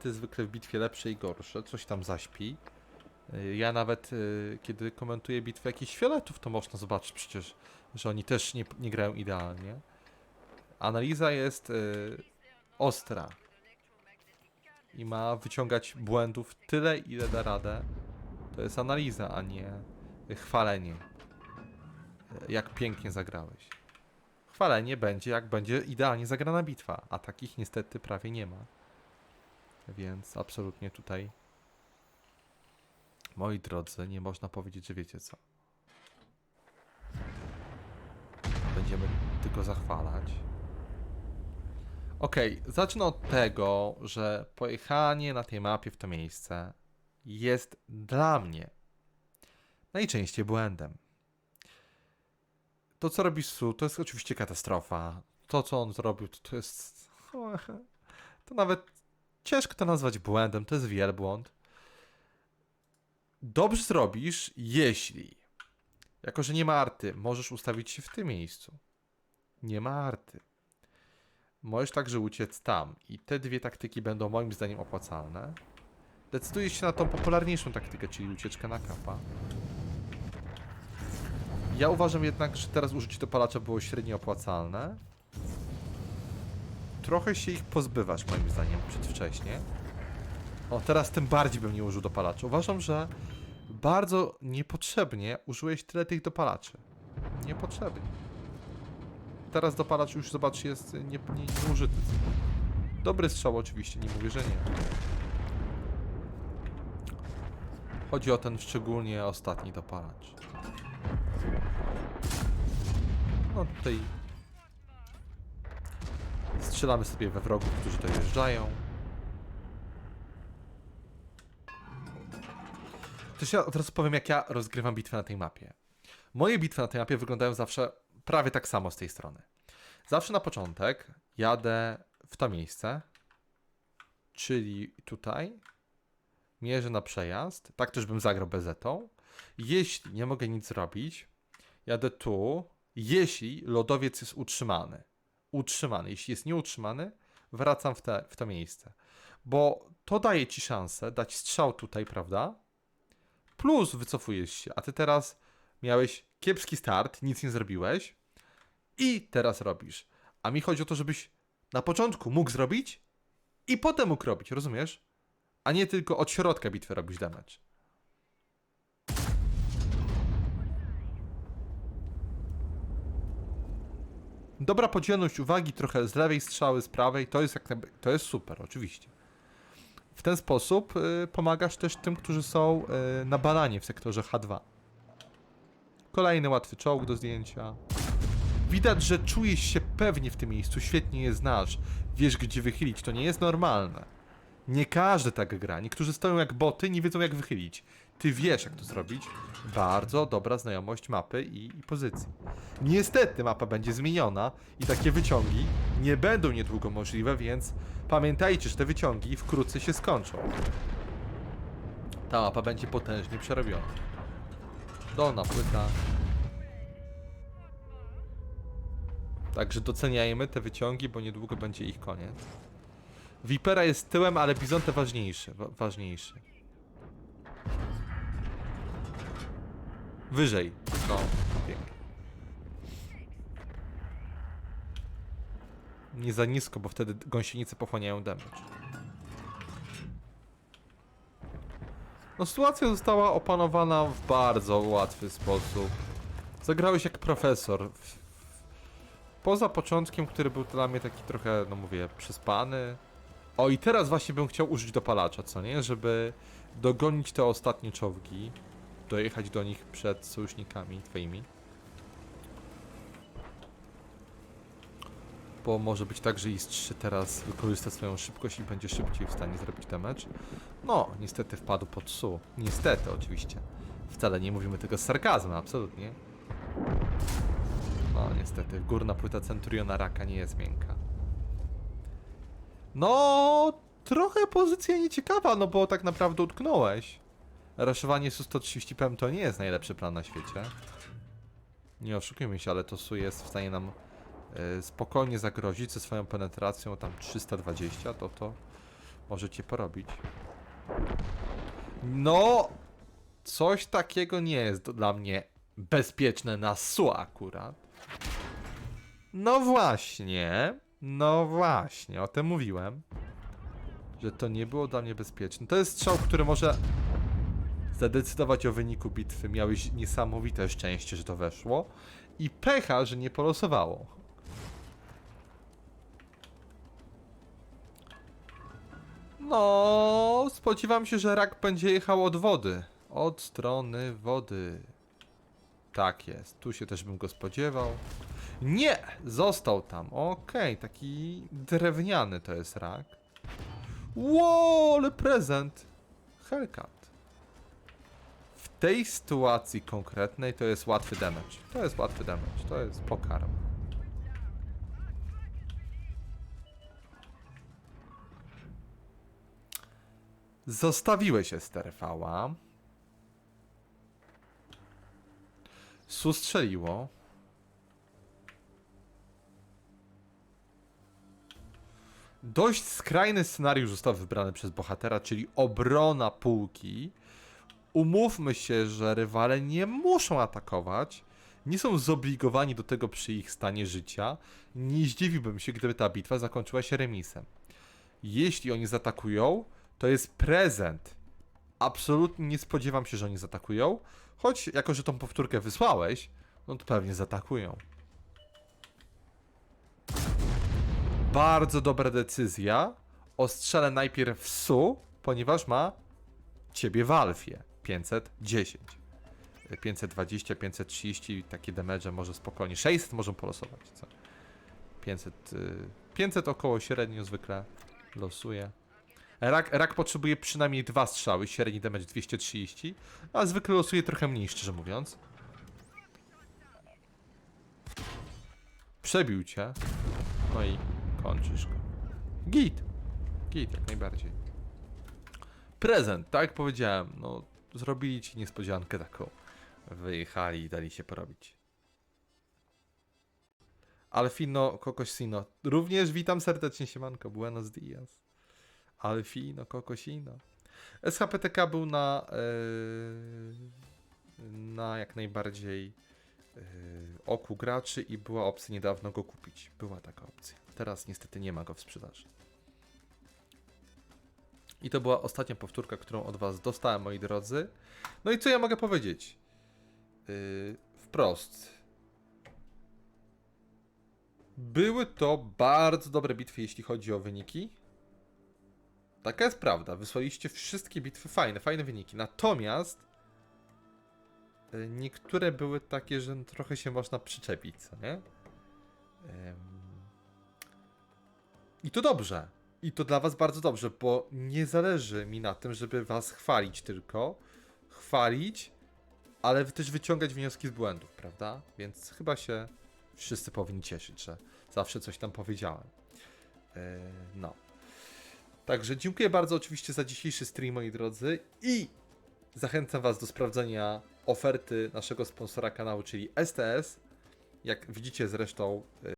momenty zwykle w bitwie lepsze i gorsze, coś tam zaśpi. Y, Ja nawet, y, kiedy komentuję bitwę jakichś fioletów, to można zobaczyć przecież, że oni też nie, nie grają idealnie. Analiza jest y, ostra i ma wyciągać błędów tyle, ile da radę. To jest analiza, a nie chwalenie. Jak pięknie zagrałeś. Chwalenie będzie, jak będzie idealnie zagrana bitwa, a takich niestety prawie nie ma. Więc absolutnie tutaj, moi drodzy, nie można powiedzieć, że wiecie co. Będziemy tylko zachwalać. Okej, zacznę od tego, że pojechanie na tej mapie w to miejsce jest dla mnie najczęściej błędem. To, co robi Su, to jest oczywiście katastrofa. To, co on zrobił, to, to jest. To nawet ciężko to nazwać błędem, to jest wielbłąd. Dobrze zrobisz, jeśli, jako że nie ma arty, możesz ustawić się w tym miejscu. Nie ma arty. Możesz także uciec tam. I te dwie taktyki będą moim zdaniem opłacalne. Decydujesz się na tą popularniejszą taktykę, czyli ucieczkę na kapa. Ja uważam jednak, że teraz użycie dopalacza było średnio opłacalne. Trochę się ich pozbywasz, moim zdaniem, przedwcześnie. O, teraz tym bardziej bym nie użył dopalacza. Uważam, że bardzo niepotrzebnie użyłeś tyle tych dopalaczy. Niepotrzebnie. Teraz dopalacz już, zobacz, jest nie, nie, nieużyty. Dobry strzał oczywiście, nie mówię, że nie. Chodzi o ten szczególnie ostatni dopalacz. No tutaj strzelamy sobie we wrogów, którzy dojeżdżają. Też ja od razu powiem, jak ja rozgrywam bitwę na tej mapie. Moje bitwy na tej mapie wyglądają zawsze prawie tak samo z tej strony. Zawsze na początek jadę w to miejsce, czyli tutaj, mierzę na przejazd, tak też bym zagrał bezetą. Jeśli nie mogę nic zrobić, jadę tu, jeśli lodowiec jest utrzymany. Utrzymany. Jeśli jest nieutrzymany, wracam w, te, w to miejsce. Bo to daje ci szansę dać strzał tutaj, prawda? Plus wycofujesz się, a ty teraz miałeś kiepski start, nic nie zrobiłeś i teraz robisz. A mi chodzi o to, żebyś na początku mógł zrobić i potem mógł robić, rozumiesz? A nie tylko od środka bitwy robić damage. Dobra podzielność uwagi, trochę z lewej strzały, z prawej, to jest, jak to jest super, oczywiście. W ten sposób y, pomagasz też tym, którzy są y, na bananie w sektorze H2. Kolejny łatwy czołg do zdjęcia. Widać, że czujesz się pewnie w tym miejscu, świetnie je znasz, wiesz gdzie wychylić, to nie jest normalne. Nie każdy tak gra, niektórzy stoją jak boty, nie wiedzą jak wychylić. Ty wiesz jak to zrobić. Bardzo dobra znajomość mapy i, i pozycji. Niestety mapa będzie zmieniona i takie wyciągi nie będą niedługo możliwe, więc pamiętajcie, że te wyciągi wkrótce się skończą. Ta mapa będzie potężnie przerobiona. Dolna płyta. Także doceniajmy te wyciągi, bo niedługo będzie ich koniec. Vipera jest tyłem, ale Bizonte ważniejszy. Wa ważniejszy. Wyżej. No, pięknie. Nie za nisko, bo wtedy gąsienice pochłaniają damage. No sytuacja została opanowana w bardzo łatwy sposób. Zagrałeś jak profesor. Poza początkiem, który był dla mnie taki trochę, no mówię, przespany. O i teraz właśnie bym chciał użyć dopalacza, co nie? Żeby dogonić te ostatnie czołgi. Dojechać do nich przed sojusznikami twoimi. Bo może być tak, że IS-3 teraz wykorzysta swoją szybkość i będzie szybciej w stanie zrobić damage. No, niestety wpadł pod SU. Niestety, oczywiście. Wcale nie mówimy tego z sarkazmem, absolutnie. No, niestety, górna płyta Centuriona Raka nie jest miękka. No, trochę pozycja nieciekawa, no bo tak naprawdę utknąłeś. Raszowanie Su-130 PM to nie jest najlepszy plan na świecie. Nie oszukujmy się, ale to Su jest w stanie nam e, spokojnie zagrozić ze swoją penetracją tam 320, to to możecie porobić. No, coś takiego nie jest dla mnie bezpieczne na SUA akurat. No właśnie, no właśnie, o tym mówiłem. Że to nie było dla mnie bezpieczne. To jest strzał, który może zadecydować o wyniku bitwy. Miałeś niesamowite szczęście, że to weszło. I pecha, że nie polosowało. No, spodziewam się, że rak będzie jechał od wody. Od strony wody. Tak jest. Tu się też bym go spodziewał. Nie! Został tam. Okej, taki drewniany to jest rak. Ło, ale prezent. Hellcat. Tej sytuacji konkretnej to jest łatwy damage. To jest łatwy damage. To jest pokarm. Zostawiłeś Esterfała. Su strzeliło. Dość skrajny scenariusz został wybrany przez bohatera, czyli obrona półki. Umówmy się, że rywale nie muszą atakować, nie są zobligowani do tego przy ich stanie życia. Nie zdziwiłbym się, gdyby ta bitwa zakończyła się remisem. Jeśli oni zaatakują, to jest prezent. Absolutnie nie spodziewam się, że oni zaatakują, choć jako, że tą powtórkę wysłałeś, no to pewnie zaatakują. Bardzo dobra decyzja. Ostrzelę najpierw Su, ponieważ ma ciebie w alfie. 510. 520, 530, takie damage może spokojnie. 600 możemy polosować, co? 500, y, 500 około średnio zwykle losuje. Rak, rak potrzebuje przynajmniej dwa strzały, średni damage 230, a zwykle losuje trochę mniej, szczerze mówiąc. Przebił cię. No i kończysz go. Git. Git, jak najbardziej. Prezent, tak jak powiedziałem, no zrobili ci niespodziankę taką. Wyjechali i dali się porobić. Alfino Kokosino. Również witam serdecznie, siemanko. Buenos dias. Alfino Kokosino. SHPTK był na yy, na jak najbardziej yy, oku graczy i była opcja niedawno go kupić. Była taka opcja. Teraz niestety nie ma go w sprzedaży. I to była ostatnia powtórka, którą od Was dostałem, moi drodzy. No i co ja mogę powiedzieć? Yy, wprost. Były to bardzo dobre bitwy, jeśli chodzi o wyniki. Taka jest prawda. Wysłaliście wszystkie bitwy fajne, fajne wyniki. Natomiast y, niektóre były takie, że trochę się można przyczepić, co nie? Ym. I to dobrze. I to dla was bardzo dobrze, bo nie zależy mi na tym, żeby was chwalić tylko. Chwalić, ale też wyciągać wnioski z błędów, prawda? Więc chyba się wszyscy powinni cieszyć, że zawsze coś tam powiedziałem. Yy, no. Także dziękuję bardzo oczywiście za dzisiejszy stream, moi drodzy. I zachęcam Was do sprawdzenia oferty naszego sponsora kanału, czyli STS. Jak widzicie zresztą, y,